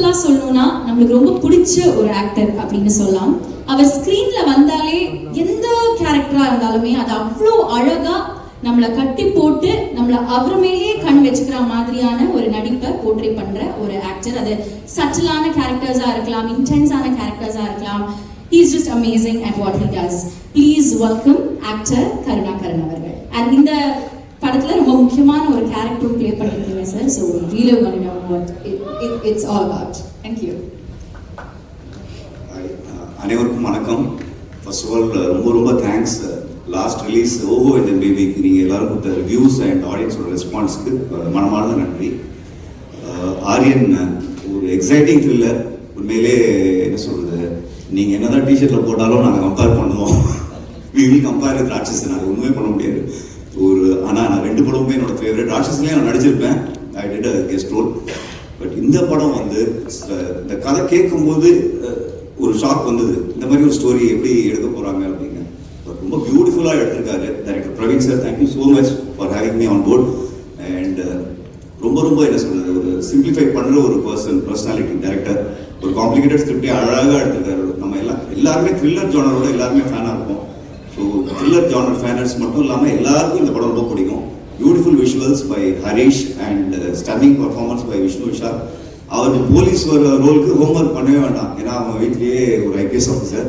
சிம்பிளா சொல்லணும்னா நம்மளுக்கு ரொம்ப பிடிச்ச ஒரு ஆக்டர் அப்படின்னு சொல்லலாம். அவர் ஸ்கிரீன்ல வந்தாலே எந்த கேரக்டரா இருந்தாலுமே அது அவ்வளோ அழகா நம்மளை கட்டி போட்டு நம்மளை அவர் மேலேயே கண் வச்சுக்கிற மாதிரியான ஒரு நடிப்பை போர்ட்ரே பண்ற ஒரு ஆக்டர் அது சட்டிலான கேரக்டர்ஸா இருக்கலாம் இன்டென்ஸான கேரக்டர்ஸா இருக்கலாம். He is just amazing at what he does please welcome actor Karunakaran அவர்கள் and இந்த படத்துல ரொம்ப முக்கியமான ஒரு கேரக்டரும் ப்ளே பண்ணிருக்கீங்க sir so really want to know what it, uh, அனைவருக்கும் வணக்கம். ஃபர்ஸ்ட் ஆஃப் ஆல் ரொம்ப ரொம்ப தேங்க்ஸ் லாஸ்ட் ரிலீஸ் ஓஹோ இந்த பேபிக்கு நீங்கள் எல்லாரும் கொடுத்த ரிவ்யூஸ் அண்ட் ஆடியன்ஸோட ரெஸ்பான்ஸுக்கு மனமார்ந்த நன்றி. Uh, ஆரியன் uh, ஒரு எக்ஸைட்டிங் த்ரில்லர் உண்மையிலே என்ன சொல்றது நீங்கள் என்னதான் டிஷர்ட்டில் போட்டாலும் நாங்கள் கம்பேர் பண்ணுவோம். We will compare with Ratsasan நாங்கள் ஒன்றுமே பண்ண முடியாது. ஆனால் நான் ரெண்டு படமுமே என்னோட ஃபேவரட் ராட்சஸ்லேயே நான் நடிச்சிருப்பேன். I did a guest role but இந்த படம் வந்து இந்த கதை கேட்கும்போது ஒரு ஷாக் வந்தது. இந்த மாதிரி ஒரு ஸ்டோரி எப்படி எடுக்க போகிறாங்க அப்படின்னு பட் ரொம்ப பியூட்டிஃபுல்லாக எடுத்திருக்காரு. Director Praveen sir thank you so much for having me on board and ரொம்ப ரொம்ப என்ன சொல்கிறது ஒரு சிம்பிளிஃபை பண்ணுற ஒரு பர்சன் பர்சனாலிட்டி டேரக்டர் ஒரு காம்ப்ளிகேட்டட் ஸ்கிரிப்டே அழகாக எடுத்திருக்காரு. நம்ம எல்லாம் எல்லாருமே த்ரில்லர் ஜானரோட எல்லாருமே ஃபேனாக இருப்போம். ஸோ த்ரில்லர் ஜானர் ஃபேனர்ஸ் மட்டும் இல்லாமல் எல்லாருக்கும் இந்த படம் ரொம்ப பிடிக்கும். Beautiful visuals by Harish and stunning performance by Vishnu விஷா அவர் போலீஸ் வர ரோலுக்கு ஹோம்ஒர்க் பண்ணவே வேண்டாம். ஏன்னா அவங்க வீட்லேயே ஒரு ஐபிஎஸ் ஆஃபீஸர்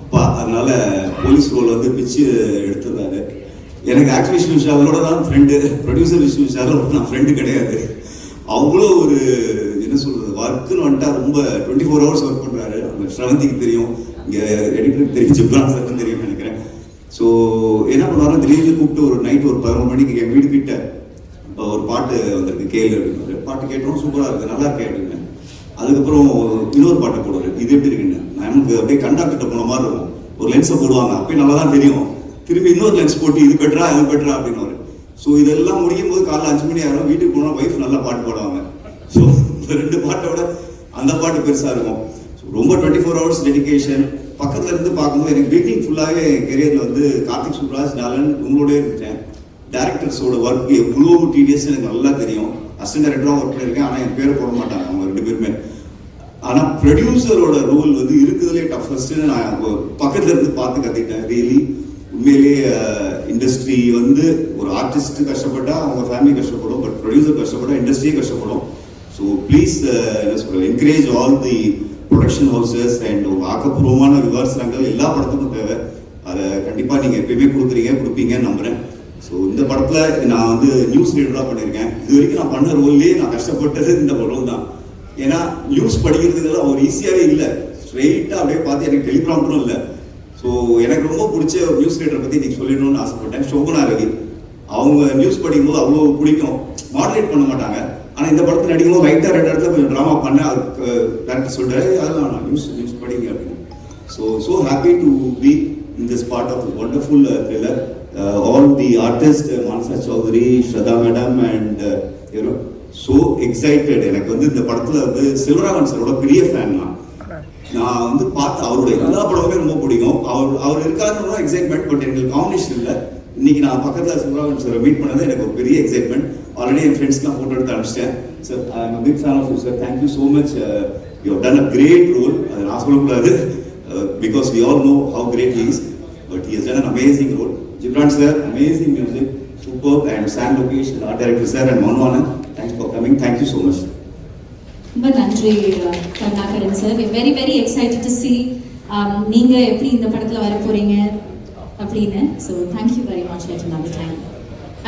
அப்பா அதனால போலீஸ் ரோல் வந்து பிச்சு எடுத்திருந்தாரு எனக்கு ஆக்சுவலி விஷ்ணு விஷாலோட தான் ஃப்ரெண்டு ப்ரொடியூசர் விஷ்ணு விஷாலோட நான் ஃப்ரெண்டு கிடையாது. அவ்வளோ ஒரு என்ன சொல்கிறது ஒர்க்குன்னு வந்துட்டா ரொம்ப டுவெண்ட்டி ஃபோர் ஹவர்ஸ் ஒர்க் பண்ணுறாரு அந்த ஸ்ரவந்திக்கு தெரியும். இங்கே எடிட்டருக்கு தெரியும் ஜிப்ரான் சார்க்கும் தெரியும் நினைக்கிறேன். ஸோ என்ன பண்ணாரோ திடீர்னு கூப்பிட்டு ஒரு நைட் ஒரு பதினொரு மணிக்கு என் வீடு கிட்ட ஒரு பாட்டு வந்திருக்கு கேளு அப்படின்னு பாட்டு கேட்டோம் சூப்பராக இருக்கு. நல்லா இருக்கே அப்படின்னு. அதுக்கப்புறம் இன்னொரு பாட்டை போடுவார். இது எப்படி இருக்குன்னு. நமக்கு அப்படியே கண்டாக்டர் போன மாதிரி இருக்கும். ஒரு லென்ஸை போடுவாங்க. அப்பயும் நல்லா தான் தெரியும். திரும்பி இன்னொரு லென்ஸ் போட்டு இது பெட்டரா அது பெட்டரா அப்படின்னு ஸோ இதெல்லாம் முடியும் போது காலைல அஞ்சு மணி ஆகும் வீட்டுக்கு போனால் ஒய்ஃப் நல்லா பாட்டு பாடுவாங்க. ஸோ இந்த ரெண்டு பாட்டை விட அந்த பாட்டு பெருசாக இருக்கும். ரொம்ப டுவெண்ட்டி ஃபோர் ஹவர்ஸ் டெடிக்கேஷன் பக்கத்துல இருந்து பார்க்கும்போது எனக்கு பிகினிங் ஃபுல்லாகவே கெரியர்ல வந்து கார்த்திக் சுப்ராஜ் டாலன் உங்களோடய இருந்துட்டேன். டேரக்டர்ஸோட ஒர்க் எவ்வளோ டீடியஸ் எனக்கு நல்லா தெரியும். அசிஸ்டன்ட் டேரக்டராக ஒர்க் பண்ணியிருக்கேன் ஆனால் என் பேரை போட மாட்டாங்க அவங்க ரெண்டு பேருமே. ஆனால் ப்ரொடியூசரோட ரோல் வந்து இருக்குதுலே டஃபஸ்ட்னு நான் பக்கத்தில் பக்கத்துல இருந்து பார்த்து கற்றுக்கிட்டேன் ரியலி உண்மையிலேயே இண்டஸ்ட்ரி வந்து ஒரு ஆர்டிஸ்ட் கஷ்டப்பட்டா அவங்க ஃபேமிலி கஷ்டப்படும் பட் ப்ரொடியூசர் கஷ்டப்பட்டா இண்டஸ்ட்ரியே கஷ்டப்படும். ஸோ ப்ளீஸ் என்ன சொல்கிறேன் encourage all the production houses and ஒரு ஆக்கப்பூர்வமான விமர்சனங்கள் எல்லா படத்துக்கும் தேவை. அதை கண்டிப்பாக நீங்கள் எப்பயுமே கொடுக்குறீங்க கொடுப்பீங்கன்னு நம்புகிறேன் ஸோ இந்த படத்தில் நான் வந்து நியூஸ் ரீடராக பண்ணியிருக்கேன். இது வரைக்கும் நான் பண்ண ரோல்லே நான் கஷ்டப்பட்டது இந்த படம் தான். ஏன்னா நியூஸ் படிக்கிறதுக்கெல்லாம் ஒரு ஈஸியாகவே இல்லை. ஸ்ட்ரெயிட்டாக அப்படியே பார்த்து எனக்கு டெலிகிராம்டும் இல்லை. ஸோ எனக்கு ரொம்ப பிடிச்ச ஒரு நியூஸ் ரீடரை பற்றி இன்றைக்கி சொல்லணும்னு ஆசைப்பட்டேன். சோபனா ரவி. அவங்க நியூஸ் படிக்கும்போது அவ்வளோ பிடிக்கும். மாடரேட் பண்ண மாட்டாங்க. ஆனா இந்த படத்தில் நடிக்கும்போது ரைட்டா ரெண்டு இடத்துல கொஞ்சம் ட்ராமா பண்ண அதுக்கு டேரக்டர் சொல்றாரு அதெல்லாம் நான் நியூஸ் நியூஸ் படிங்க அப்படின்னு. So so happy to be in this part of wonderful thriller all the artist Manasa Chaudhary Shraddha madam and you know so excited எனக்கு வந்து இந்த படத்துல வந்து சிவராமன் சாரோட பெரிய ஃபேன் நான். நான் வந்து பார்த்து அவரோட எல்லா படமுமே ரொம்ப பிடிக்கும். அவர் அவர் இருக்காருன்னு எக்ஸைட்மெண்ட் பட் எங்களுக்கு காம்பினேஷன் இல்லை. இன்னைக்கு நான் பக்கத்தில் சிவராமன் சாரை மீட் பண்ணது எனக்கு ஒரு பெரிய எக்ஸைட்மெண்ட் ஆல்ரெடி என் ஃப்ரெண்ட்ஸ்லாம் ஃபோட்டோ எடுத்து அனுப்பிச்சிட்டேன். Sir I am big fan of you sir thank you so much you done a great role அது நான் சொல்லக்கூடாது because we all know how great he's but he's done an amazing role Ghibran sir amazing music super and sand Lokesh art director sir and Manovanan thanks for coming thank you so much ரொம்ப நன்றி uh, Karunakaran sir very very excited to see நீங்கள் எப்படி இந்த படத்தில் வர போகிறீங்க அப்படின்னு so thank you very much let number thank you